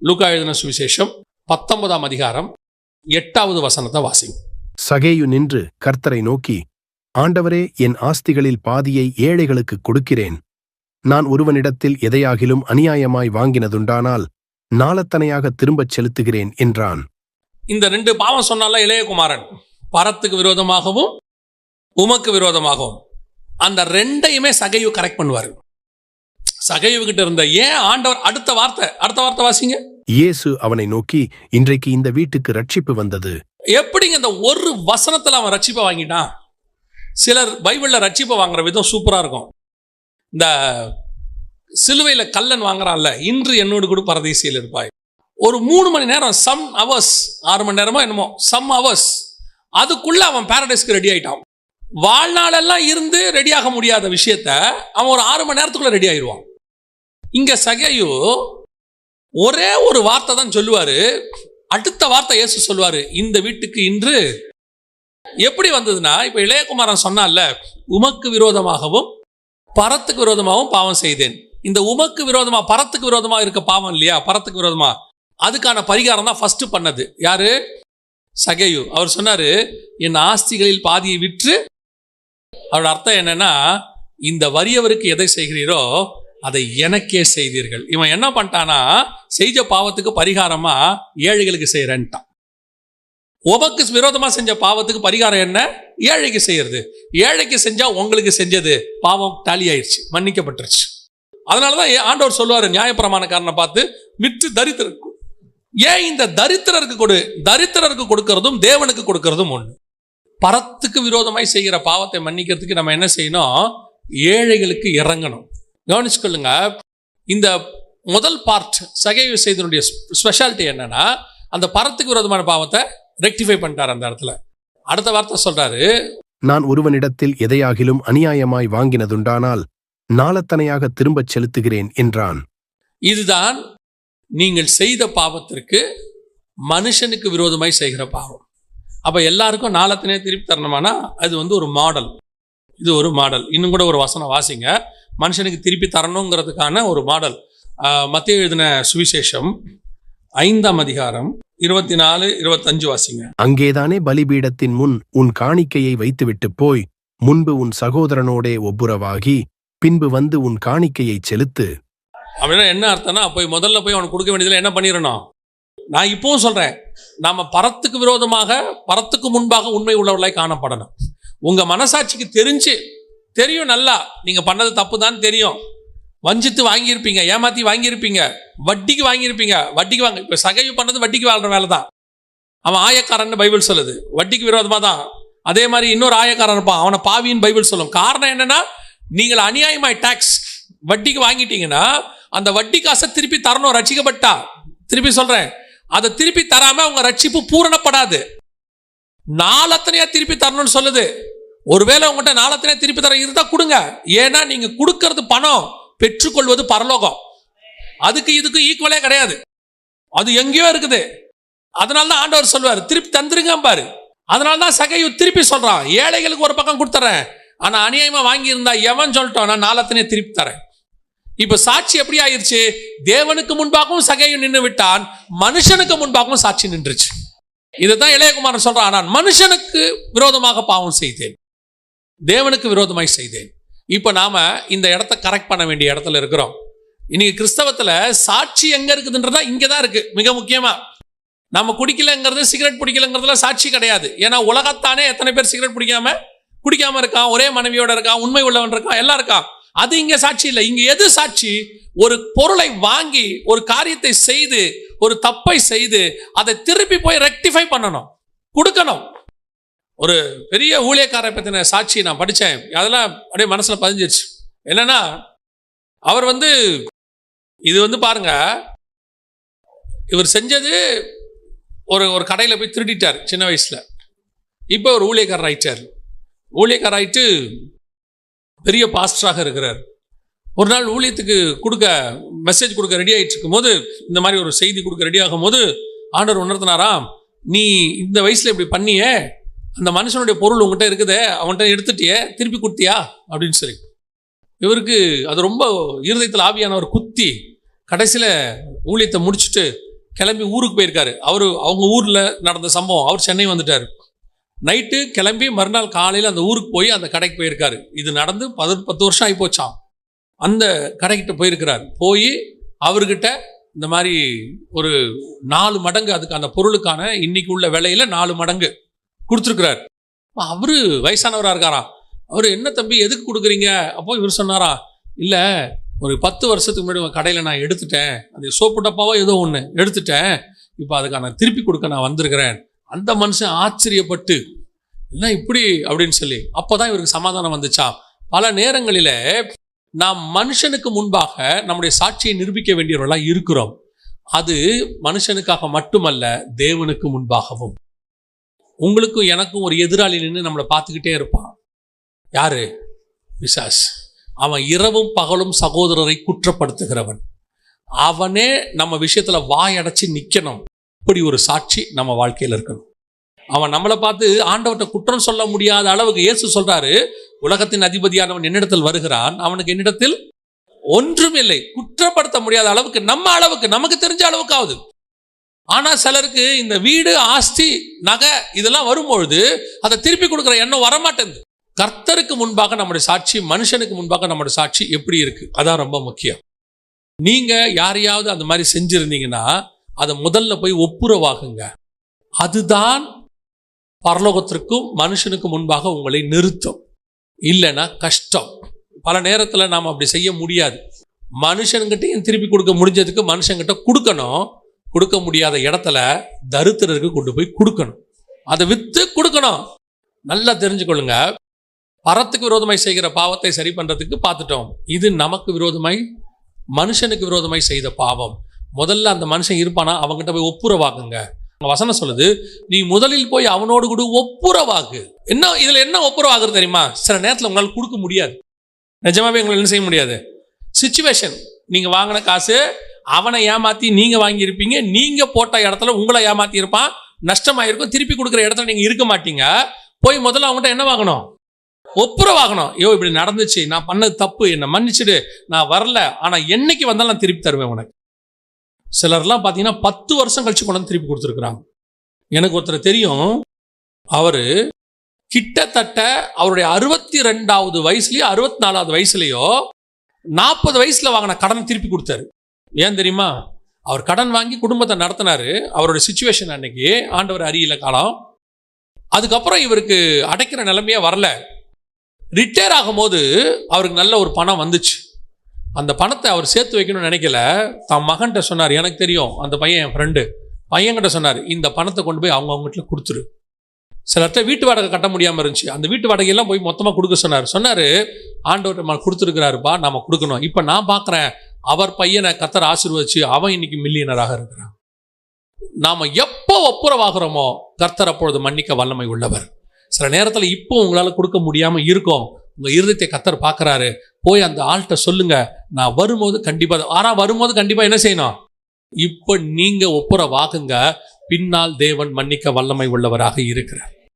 லூக்கா எழுதின சுவிசேஷம் பத்தொன்பதாம் அதிகாரம் எட்டாவது வசனத்தை வாசிங்க. சகேயு நின்று கர்த்தரை நோக்கி ஆண்டவரே என் ஆஸ்திகளில் பாதியை ஏழைகளுக்கு கொடுக்கிறேன். நான் ஒருவனிடத்தில் எதையாகிலும் அநியாயமாய் வாங்கினதுண்டானால் நாளத்தனையாக திரும்பச் செலுத்துகிறேன் என்றான். இந்த ரெண்டு பாவம் சொன்னால இளையகுமாரன்? பரத்துக்கு விரோதமாகவும் உமக்கு விரோதமாகவும். அந்த ரெண்டையுமே சகையு கரெக்ட் பண்ணுவார். சகையு கிட்ட இருந்த ஏன் ஆண்டவர் அடுத்த வார்த்தை அடுத்த வார்த்தை வாசிங்க? இயேசு அவனை நோக்கி இன்றைக்கு இந்த வீட்டுக்கு ரட்சிப்பு வந்தது. எப்படிங்க இந்த ஒரு வசனத்துல அவன் ரட்சிப்பை வாங்கிட்டான்? சிலர் பைபிள்ல ரட்சிப்பை வாங்குற விதம் சூப்பரா இருக்கும். இந்த சிலுவையில கல்லன் வாங்குறான்ல இன்று என்னோடு கூட பரதேசியில் இருப்பாய். ஒரு மூணு மணி நேரம் சம் அவர்ஸ் ஆறு மணி நேரமோ என்னமோ சம் அவர்ஸ் அதுக்குள்ள அவன் பாரடைஸ்க்கு ரெடி ஆயிட்டான். வாழ்நாளெல்லாம் இருந்து ரெடியாக முடியாத விஷயத்த அவன் ஒரு ஆறு மணி நேரத்துக்குள்ள ரெடி ஆயிடுவான் இங்க சகையு ஒரே ஒரு வார்த்தை தான் சொல்லுவாரு. அடுத்த வார்த்தை இயேசு சொல்லுவாரு. இந்த வீட்டுக்கு இன்று எப்படி வந்ததுன்னா இப்ப இளையகுமாரன் சொன்னான்ல உமக்கு விரோதமாகவும் பரத்துக்கு விரோதமாகவும் பாவம் செய்தேன். இந்த உமக்கு விரோதமா பரத்துக்கு விரோதமா இருக்க பாவம் இல்லையா? பரத்துக்கு விரோதமா? அதுக்கான பரிகாரம் தான் ஃபர்ஸ்ட் பண்ணது. யாரு? சகையு. அவர் சொன்னாரு என் ஆஸ்திகளில் பாதியை விற்று அவரோட அர்த்தம் என்னன்னா இந்த வறியவருக்கு எதை செய்கிறீரோ அதை எனக்கே செய்தீர்கள். இவன் என்ன பண்ணிட்டானா செஞ்ச பாவத்துக்கு பரிகாரமா ஏழைகளுக்கு செய்யறேன்ட்டான் உமக்கு விரோதமா செஞ்ச பாவத்துக்கு பரிகாரம் என்ன? ஏழைக்கு செய்யறது. ஏழைக்கு செஞ்சா உங்களுக்கு செஞ்சது. பாவம் டாலி ஆயிடுச்சு மன்னிக்கப்பட்டுருச்சு. அதனாலதான் ஆண்டவர் சொல்லுவாரு நியாயப்பிரமாணக்காரனை பார்த்து விற்று தரித்திரருக்கு ஏன் இந்த தரித்திரருக்கு கொடு தரித்திரருக்கு கொடுக்கறதும் தேவனுக்கு கொடுக்கறதும் ஒண்ணு. பரத்துக்கு விரோதமாய் செய்கிற பாவத்தை மன்னிக்கிறதுக்கு நம்ம என்ன செய்யணும்? ஏழைகளுக்கு இறங்கணும். கவனிச்சுக்கொள்ளுங்க. இந்த முதல் பார்ட் சகைவு செய்தனுடைய ஸ்பெஷாலிட்டி என்னன்னா அந்த பரத்துக்கு விரோதமான பாவத்தை ரெக்டிஃபை பண்ணிட்டார் அந்த இடத்துல. அடுத்த வார்த்தை சொல்றாரு நான் ஒருவனிடத்தில் எதையாகிலும் அநியாயமாய் வாங்கினதுண்டானால் நாளத்தனையாக திரும்பச் செலுத்துகிறேன் என்றான். இதுதான் நீங்கள் செய்த பாவத்திற்கு மனுஷனுக்கு விரோதமாய் செய்கிற பாவம். அப்ப எல்லாருக்கும் நாளத்தினே திருப்பி தரணுமானா அது வந்து ஒரு மாடல் இது ஒரு மாடல் இன்னும் கூட ஒரு வசனம் வாசிங்க. மனுஷனுக்கு திருப்பி தரணுங்கிறதுக்கான ஒரு மாடல். மத்திய எழுதின சுவிசேஷம் ஐந்தாம் அதிகாரம் இருபத்தி நாலு இருபத்தஞ்சு வாசிங்க. அங்கேதானே பலிபீடத்தின் முன் உன் காணிக்கையை வைத்துவிட்டுப் போய் முன்பு உன் சகோதரனோடே ஒப்புரவாகி பின்பு வந்து உன் காணிக்கையைச் செலுத்து. அப்படின்னா என்ன அர்த்தம்னா போய் முதல்ல போய் அவனுக்கு கொடுக்க வேண்டியதுல என்ன பண்ணிடணும்? நான் இப்பவும் சொல்றேன் நாம பரத்துக்கு விரோதமாக பரத்துக்கு முன்பாக உண்மை உள்ளவர்களாய் காணப்படணும். உங்க மனசாட்சிக்கு தெரிஞ்சு தெரியும் நல்லா. நீங்கள் பண்ணது தப்பு தான் தெரியும். வஞ்சித்து வாங்கியிருப்பீங்க ஏமாற்றி வாங்கியிருப்பீங்க வட்டிக்கு வாங்கியிருப்பீங்க வட்டிக்கு வாங்க இப்போ சகைவு பண்ணது வட்டிக்கு வாழ்கிற வேலை தான். அவன் ஆயக்காரன் பைபிள் சொல்லுது. வட்டிக்கு விரோதமாக தான். அதே மாதிரி இன்னொரு ஆயக்காரன் இருப்பான் அவனை பாவின்னு பைபிள் சொல்லும். காரணம் என்னன்னா நீங்கள் அநியாயமாய் டேக்ஸ் வட்டிக்கு வாங்கிட்டீங்கன்னா அந்த வட்டி காசை திருப்பி தரணும் ரட்சிக்கப்பட்டா. திருப்பி சொல்கிறேன் அதை திருப்பி தராமல் அவங்க ரட்சிப்பு பூரணப்படாது. நாலத்தனையாக திருப்பி தரணும்னு சொல்லுது. ஒருவேளை உங்கள்கிட்ட நாளத்தினே திருப்பி தர இருந்தால் கொடுங்க. ஏன்னா நீங்கள் கொடுக்கறது பணம் பெற்றுக்கொள்வது பரலோகம். அதுக்கு இதுக்கு ஈக்குவலே கிடையாது. அது எங்கேயோ இருக்குது. அதனால தான் ஆண்டவர் சொல்லுவார் திருப்பி தந்துருங்க பாரு. அதனால தான் சகையு திருப்பி சொல்கிறான் ஏழைகளுக்கு ஒரு பக்கம் கொடுத்துறேன். ஆனால் அநியாயமாக வாங்கியிருந்தா எவன் சொல்லிட்டோம் நான் நாளத்தினே திருப்பி தரேன். இப்போ சாட்சி எப்படி ஆயிடுச்சு தேவனுக்கு முன்பாகவும் சகையும் நின்று விட்டான் மனுஷனுக்கு முன்பாகவும் சாட்சி நின்றுச்சு. இதுதான் இளையகுமாரன் சொல்றான் நான் மனுஷனுக்கு விரோதமாக பாவம் செய்தேன். தேவனுக்கு விரோதமாய் செய்தேன். இப்போ நாம் இந்த இடத்த கரெக்ட் பண்ண வேண்டிய இடத்துல இருக்கிறோம். இன்னைக்கு கிறிஸ்தவத்தில் சாட்சி எங்கே இருக்குதுன்றதா இங்கதான் இருக்குது மிக முக்கியமாக நம்ம குடிக்கலங்கிறது சிகரெட் பிடிக்கலங்கிறதுல சாட்சி கிடையாது. ஏன்னா உலகத்தானே எத்தனை பேர் சிகரெட் பிடிக்காம குடிக்காம இருக்கான் ஒரே மனைவியோட இருக்கான் உண்மை உள்ளவன் இருக்கான் எல்லாம் இருக்கான். அது இங்கே சாட்சி இல்லை. இங்கே எது சாட்சி? ஒரு பொருளை வாங்கி ஒரு காரியத்தை செய்து ஒரு தப்பை செய்து அதை திருப்பி போய் ரெக்டிஃபை பண்ணணும். கொடுக்கணும். ஒரு பெரிய ஊழியக்காரை பற்றின சாட்சி நான் படித்தேன் அதெல்லாம் அப்படியே மனசில் பதிஞ்சிருச்சு. என்னன்னா அவர் வந்து இது வந்து பாருங்க இவர் செஞ்சது ஒரு ஒரு கடையில் போய் திருடிட்டார் சின்ன வயசில். இப்போ ஒரு ஊழியக்காரர் ஆயிட்டார். ஊழியக்காரர் ஆயிட்டு பெரிய பாஸ்டராக இருக்கிறார். ஒரு நாள் ஊழியத்துக்கு கொடுக்க மெசேஜ் கொடுக்க ரெடி ஆகிட்டு இருக்கும்போது இந்த மாதிரி ஒரு செய்தி கொடுக்க ரெடி ஆகும் போது ஆண்டவர் உணர்த்தினாராம் நீ இந்த வயசில் இப்படி பண்ணியே அந்த மனுஷனுடைய பொருள் உங்ககிட்ட இருக்குதே அவன்கிட்ட எடுத்துட்டியே திருப்பி கொடுத்தியா? அப்படின்னு சொல்லி. இவருக்கு அது ரொம்ப இருதயத்தில் ஆவியானவர் குத்தி கடைசியில் ஊழியத்தை முடிச்சுட்டு கிளம்பி ஊருக்கு போயிருக்காரு. அவர் அவங்க ஊரில் நடந்த சம்பவம் அவர் சென்னை வந்துட்டார். நைட்டு கிளம்பி மறுநாள் காலையில் அந்த ஊருக்கு போய் அந்த கடைக்கு போயிருக்காரு. இது நடந்து பது பத்து வருஷம் ஆகி அந்த கடைக்கிட்ட போயிருக்கிறார். போய் அவர்கிட்ட இந்த மாதிரி ஒரு நாலு மடங்கு அதுக்கு அந்த பொருளுக்கான இன்னைக்கு உள்ள விலையில் நாலு மடங்கு கொடுத்துருக்கிறார். அவரு வயசானவராக இருக்காரா? அவர் என்ன தம்பி எதுக்கு கொடுக்குறீங்க? அப்போ இவர் சொன்னாரா இல்லை ஒரு பத்து வருஷத்துக்கு முன்னாடி கடையில் நான் எடுத்துட்டேன். அது சோப்பு டப்பாவோ ஏதோ ஒன்று எடுத்துட்டேன். இப்போ அதுக்கான திருப்பி கொடுக்க நான் வந்திருக்கிறேன். அந்த மனுஷன் ஆச்சரியப்பட்டு என்ன இப்படி? அப்படின்னு சொல்லி அப்போ தான் இவருக்கு சமாதானம் வந்துச்சா? பல நேரங்களில் நாம் மனுஷனுக்கு முன்பாக நம்முடைய சாட்சியை நிரூபிக்க வேண்டியவர்களாக இருக்கிறோம். அது மனுஷனுக்காக மட்டுமல்ல தேவனுக்கு முன்பாகவும். உங்களுக்கும் எனக்கும் ஒரு எதிராளி நின்று நம்மளை பார்த்துக்கிட்டே இருப்பான். யாரு? விசாஸ் அவன் இரவும் பகலும் சகோதரரை குற்றப்படுத்துகிறவன். அவனே நம்ம விஷயத்தில் வாய் அடைச்சி நிற்கணும் இப்படி ஒரு சாட்சி நம்ம வாழ்க்கையில் இருக்கணும். அவன் நம்மளை பார்த்து ஆண்டவர்கிட்ட குற்றம் சொல்ல முடியாத அளவுக்கு இயேசு சொல்றாரு. உலகத்தின் அதிபதியானவன் என்னிடத்தில் வருகிறான். அவனுக்கு என்னிடத்தில் ஒன்றுமில்லை. குற்றப்படுத்த முடியாத அளவுக்கு நம்ம அளவுக்கு நமக்கு தெரிஞ்ச அளவுக்கு ஆகுது ஆனா சிலருக்கு இந்த வீடு ஆஸ்தி நகை இதெல்லாம் வரும்பொழுது அதை திருப்பி கொடுக்குற எண்ணம் வரமாட்டேங்குது. கர்த்தருக்கு முன்பாக நம்முடைய சாட்சி மனுஷனுக்கு முன்பாக நம்முடைய சாட்சி எப்படி இருக்கு? அதான் ரொம்ப முக்கியம். நீங்க யாரையாவது அந்த மாதிரி செஞ்சிருந்தீங்கன்னா அதை முதல்ல போய் ஒப்புரவாகுங்க அதுதான் பரலோகத்திற்கும் மனுஷனுக்கு முன்பாக உங்களை நிறுத்தும். இல்லைன்னா கஷ்டம். பல நேரத்தில் நாம் அப்படி செய்ய முடியாது. மனுஷன்கிட்டையும் திருப்பி கொடுக்க முடிஞ்சதுக்கு மனுஷங்கிட்ட கொடுக்கணும். கொடுக்க முடியாத இடத்துல தரித்திரருக்கு கொண்டு போய் கொடுக்கணும். அதை விற்று கொடுக்கணும். நல்லா தெரிஞ்சுக்கொள்ளுங்க. பரத்துக்கு விரோதமாய் செய்கிற பாவத்தை சரி பண்ணுறதுக்கு பார்த்துட்டோம். இது நமக்கு விரோதமாய் மனுஷனுக்கு விரோதமாய் செய்த பாவம். முதல்ல அந்த மனுஷன் இருப்பானா? அவங்ககிட்ட போய் ஒப்புரவாக்குங்க. வசனம் சொல்லுது நீ முதலில் போய் அவனோடு கூட ஒப்புரவாகு என்ன இதில் என்ன ஒப்புரவாகுது தெரியுமா? சில நேரத்தில் உங்களால் கொடுக்க முடியாது. நிஜமாவே உங்களால் என்ன செய்ய முடியாது? சுச்சுவேஷன் நீங்கள் வாங்கின காசு அவனை ஏமாத்தி நீங்க வாங்கியிருப்பீங்க நீங்க போட்ட இடத்துல உங்களை ஏமாத்தி இருப்பான் நஷ்டமாயிருக்கும் திருப்பி கொடுக்குற இடத்துல நீங்க இருக்க மாட்டீங்க. போய் முதல்ல அவங்ககிட்ட என்ன வாங்கணும்? ஒப்புரவாகணும் ஐயோ இப்படி நடந்துச்சு நான் பண்ணது தப்பு என்னை மன்னிச்சிடு நான் வரல ஆனா என்னைக்கு வந்தாலும் நான் திருப்பி தருவேன் உனக்கு. சிலர்லாம் பார்த்தீங்கன்னா பத்து வருஷம் கழிச்சு கொண்டு வந்து திருப்பி கொடுத்துருக்குறாங்க. எனக்கு ஒருத்தர் தெரியும் அவர் கிட்டத்தட்ட அவருடைய அறுபத்தி ரெண்டாவது வயசுலேயோ அறுபத்தி நாலாவது வயசுலேயோ நாற்பது வயசில் வாங்கின கடன் திருப்பி கொடுத்தாரு. ஏன் தெரியுமா? அவர் கடன் வாங்கி குடும்பத்தை நடத்தினாரு. அவரோட சுச்சுவேஷன் அன்னைக்கு ஆண்டவர் அறியல காலம். அதுக்கப்புறம் இவருக்கு அடைக்கிற நிலைமையே வரல. ரிட்டையர் ஆகும்போது அவருக்கு நல்ல ஒரு பணம் வந்துச்சு. அந்த பணத்தை அவர் சேர்த்து வைக்கணும்னு நினைக்கல. தன் மகன்கிட்ட சொன்னார் எனக்கு தெரியும் அந்த பையன் என் ஃப்ரெண்டு பையன்கிட்ட சொன்னார் இந்த பணத்தை கொண்டு போய் அவங்க அவங்ககிட்ட கொடுத்துரு. சில இடத்துல வீட்டு வாடகை கட்ட முடியாமல் இருந்துச்சு. அந்த வீட்டு வாடகையெல்லாம் போய் மொத்தமாக கொடுக்க சொன்னார். சொன்னார் ஆண்டவர் கொடுத்துருக்கிறாருப்பா நம்ம கொடுக்கணும். இப்போ நான் பார்க்குறேன் அவர் பையனை கத்தர் ஆசீர்வதிச்சு அவன் இன்னைக்கு மில்லியனராக இருக்கிறான். நாம எப்போ ஒப்புரவாகிறோமோ கர்த்தர் அப்பொழுது மன்னிக்க வல்லமை உள்ளவர். சில நேரத்தில் இப்போ உங்களால் கொடுக்க முடியாமல் இருக்கும். உங்கள் இருதயத்தை கத்தர் பார்க்குறாரு. போய் அந்த ஆள்கிட்ட சொல்லுங்க. நான் வரும்போது கண்டிப்பாக ஆனால் வரும்போது கண்டிப்பாக என்ன செய்யணும்? இப்போ நீங்கள் ஒப்புரவாகுங்க பின்னால் தேவன் மன்னிக்க வல்லமை உள்ளவராக இருக்கிறார்.